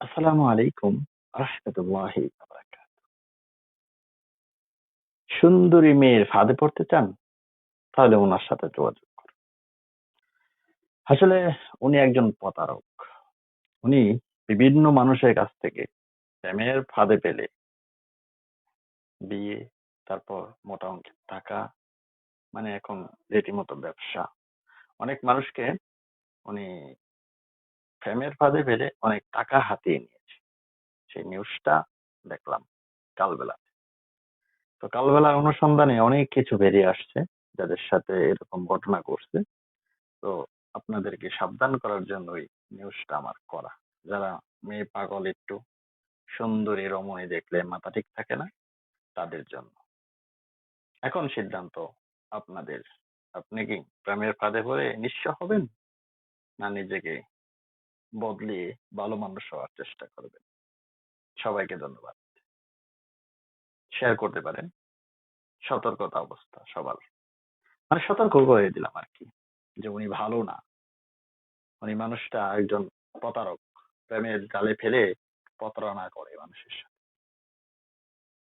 আসসালামু আলাইকুম রহমতুল্লাহি সুন্দরী মেয়ের ফাঁদে পড়তে চান? তাহলে ওনার সাথে যোগাযোগ আসলে উনি একজন প্রতারক। উনি বিভিন্ন মানুষের কাছ থেকে প্রেমের ফাঁদে পেলে বিয়ে, তারপর মোটা অঙ্কের টাকা মানে এখন রীতিমতো ব্যবসা। অনেক মানুষকে উনি প্রেমের ফাঁদে পেলে অনেক টাকা হাতিয়ে নিয়েছে। সেই নিউজটা দেখলাম কালবেলা তো কালবেলার অনুসন্ধানে অনেক কিছু বেরিয়ে আসছে যাদের সাথে এরকম ঘটনা ঘটছে। তো আপনাদেরকে সাবধান করার জন্যই নিউজটা আমার করা। যারা মেয়ে পাগল একটু সুন্দরী রমণী দেখলে মাথা ঠিক থাকে না, তাদের জন্য। এখন সিদ্ধান্ত আপনাদের। আপনি কি প্রেমের ফাঁদে পড়ে নিঃস্ব হবেন? না নিজেকে বদলিয়ে ভালো মানুষ হওয়ার চেষ্টা করবেন। সবাইকে ধন্যবাদ। শেয়ার করতে পারেন। সতর্কতা অবস্থা সবার। মানে সতর্ক করে দিলাম আর কি যে উনি ভালো না। উনি মানুষটা একজন প্রতারক। প্রেমের জালে ফেলে প্রতারণা করে মানুষের সাথে।